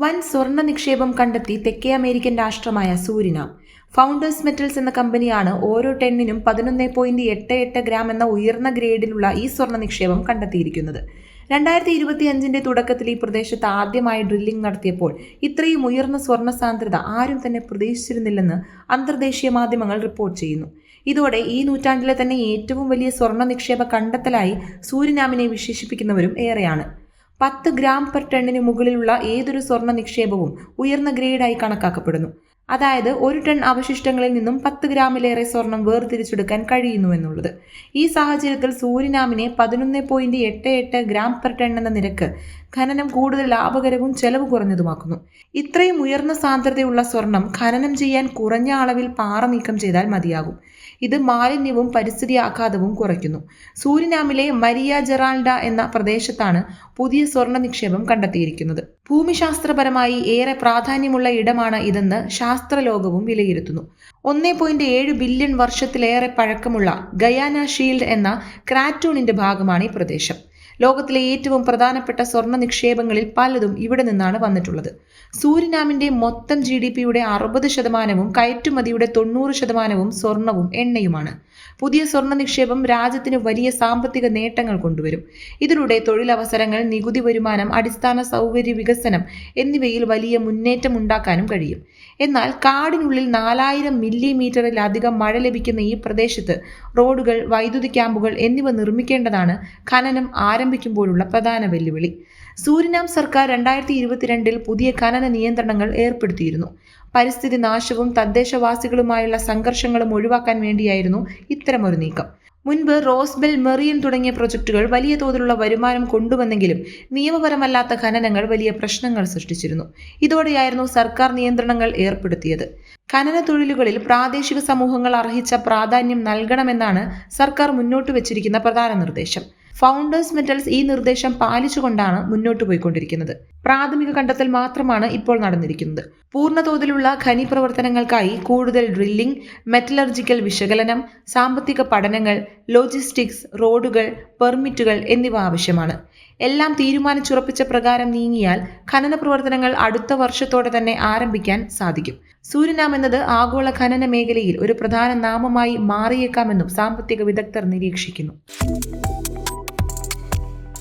വൻ സ്വർണ നിക്ഷേപം കണ്ടെത്തി തെക്കേ അമേരിക്കൻ രാഷ്ട്രമായ സൂരിനാം. ഫൗണ്ടേഴ്സ് മെറ്റൽസ് എന്ന കമ്പനിയാണ് ഓരോ ടെണ്ണിനും പതിനൊന്ന് പോയിന്റ് എട്ട് എട്ട് ഗ്രാം എന്ന ഉയർന്ന ഗ്രേഡിലുള്ള ഈ സ്വർണ നിക്ഷേപം കണ്ടെത്തിയിരിക്കുന്നത്. രണ്ടായിരത്തി ഇരുപത്തി അഞ്ചിന്റെ തുടക്കത്തിൽ ഈ പ്രദേശത്ത് ആദ്യമായി ഡ്രില്ലിംഗ് നടത്തിയപ്പോൾ ഇത്രയും ഉയർന്ന സ്വർണ സാന്ദ്രത ആരും തന്നെ പ്രതീക്ഷിച്ചിരുന്നില്ലെന്ന് അന്തർദേശീയ മാധ്യമങ്ങൾ റിപ്പോർട്ട് ചെയ്യുന്നു. ഇതോടെ ഈ നൂറ്റാണ്ടിലെ തന്നെ ഏറ്റവും വലിയ സ്വർണ നിക്ഷേപ കണ്ടെത്തലായി സൂര്യനാമിനെ വിശേഷിപ്പിക്കുന്നവരും ഏറെയാണ്. പത്ത് ഗ്രാം പെർ ടണ്ണിന് മുകളിലുള്ള ഏതൊരു സ്വർണ നിക്ഷേപവും ഉയർന്ന ഗ്രേഡായി കണക്കാക്കപ്പെടുന്നു. അതായത് ഒരു ടൺ അവശിഷ്ടങ്ങളിൽ നിന്നും പത്ത് ഗ്രാമിലേറെ സ്വർണം വേർതിരിച്ചെടുക്കാൻ കഴിയുന്നു എന്നുള്ളത്. ഈ സാഹചര്യത്തിൽ സൂരിനാമിനെ പതിനൊന്ന് പോയിന്റ് എട്ട് എട്ട് ഗ്രാം പെർ ടൺ എന്ന നിരക്ക് ഖനനം കൂടുതൽ ലാഭകരവും ചെലവ് കുറഞ്ഞതുമാക്കുന്നു. ഇത്രയും ഉയർന്ന സാന്ദ്രതയുള്ള സ്വർണം ഖനനം ചെയ്യാൻ കുറഞ്ഞ അളവിൽ പാറ നീക്കം ചെയ്താൽ മതിയാകും. ഇത് മാലിന്യവും പരിസ്ഥിതി ആഘാതവും കുറയ്ക്കുന്നു. സൂരിനാമിലെ മരിയ ജെറാൾഡ എന്ന പ്രദേശത്താണ് പുതിയ സ്വർണ നിക്ഷേപം കണ്ടെത്തിയിരിക്കുന്നത്. ഭൂമിശാസ്ത്രപരമായി ഏറെ പ്രാധാന്യമുള്ള ഇടമാണ് ഇതെന്ന് ശാസ്ത്രലോകവും വിലയിരുത്തുന്നു. ഒന്നേ പോയിന്റ് ഏഴ് ബില്യൺ വർഷത്തിലേറെ പഴക്കമുള്ള ഗയാന ഷീൽഡ് എന്ന ക്രാറ്റൂണിന്റെ ഭാഗമാണ് ഈ പ്രദേശം. ലോകത്തിലെ ഏറ്റവും പ്രധാനപ്പെട്ട സ്വർണ നിക്ഷേപങ്ങളിൽ പലതും ഇവിടെ നിന്നാണ് വന്നിട്ടുള്ളത്. സൂരിനാമിന്റെ മൊത്തം ജി ഡി പിയുടെ അറുപത് ശതമാനവും കയറ്റുമതിയുടെ തൊണ്ണൂറ് ശതമാനവും സ്വർണവും എണ്ണയുമാണ്. പുതിയ സ്വർണ നിക്ഷേപം രാജ്യത്തിന് വലിയ സാമ്പത്തിക നേട്ടങ്ങൾ കൊണ്ടുവരും. ഇതിലൂടെ തൊഴിലവസരങ്ങൾ നികുതി വരുമാനം അടിസ്ഥാന സൗകര്യ വികസനം എന്നിവയിൽ വലിയ മുന്നേറ്റം ഉണ്ടാക്കാനും കഴിയും. എന്നാൽ കാടിനുള്ളിൽ നാലായിരം മില്ലിമീറ്ററിലധികം മഴ ലഭിക്കുന്ന ഈ പ്രദേശത്ത് റോഡുകൾ വൈദ്യുതി ക്യാമ്പുകൾ എന്നിവ നിർമ്മിക്കേണ്ടതാണ് ഖനനം ആരംഭിക്കുമ്പോഴുള്ള പ്രധാന വെല്ലുവിളി. സൂരിനാം സർക്കാർ രണ്ടായിരത്തി ഇരുപത്തിരണ്ടിൽ പുതിയ ഖനന നിയന്ത്രണങ്ങൾ ഏർപ്പെടുത്തിയിരുന്നു. പരിസ്ഥിതി നാശവും തദ്ദേശവാസികളുമായുള്ള സംഘർഷങ്ങളും ഒഴിവാക്കാൻ വേണ്ടിയായിരുന്നു ഇത്തരമൊരു നീക്കം. മുൻപ് റോസ്ബെൽ മെറിയൻ തുടങ്ങിയ പ്രൊജക്ടുകൾ വലിയ തോതിലുള്ള വരുമാനം കൊണ്ടുവന്നെങ്കിലും നിയമപരമല്ലാത്ത ഖനനങ്ങൾ വലിയ പ്രശ്നങ്ങൾ സൃഷ്ടിച്ചിരുന്നു. ഇതോടെയായിരുന്നു സർക്കാർ നിയന്ത്രണങ്ങൾ ഏർപ്പെടുത്തിയത്. ഖനന തൊഴിലുകളിൽ പ്രാദേശിക സമൂഹങ്ങൾ അർഹിച്ച പ്രാധാന്യം നൽകണമെന്നാണ് സർക്കാർ മുന്നോട്ട് വച്ചിരിക്കുന്ന പ്രധാന നിർദ്ദേശം. ഫൗണ്ടേഴ്സ് മെറ്റൽസ് ഈ നിർദ്ദേശം പാലിച്ചുകൊണ്ടാണ് മുന്നോട്ട് പോയിക്കൊണ്ടിരിക്കുന്നത്. പ്രാഥമിക കണ്ടെത്തൽ മാത്രമാണ് ഇപ്പോൾ നടന്നിരിക്കുന്നത്. പൂർണതോതിലുള്ള ഖനി പ്രവർത്തനങ്ങൾക്കായി കൂടുതൽ ഡ്രില്ലിംഗ് മെറ്റലർജിക്കൽ വിശകലനം സാമ്പത്തിക പഠനങ്ങൾ ലോജിസ്റ്റിക്സ് റോഡുകൾ പെർമിറ്റുകൾ എന്നിവ ആവശ്യമാണ്. എല്ലാം തീരുമാനിച്ചുറപ്പിച്ച പ്രകാരം നീങ്ങിയാൽ ഖനന പ്രവർത്തനങ്ങൾ അടുത്ത വർഷത്തോടെ തന്നെ ആരംഭിക്കാൻ സാധിക്കും. സൂര്യനാം എന്നത് ആഗോള ഖനന മേഖലയിൽ ഒരു പ്രധാന നാമമായി മാറിയേക്കാമെന്നും സാമ്പത്തിക വിദഗ്ധർ നിരീക്ഷിക്കുന്നു.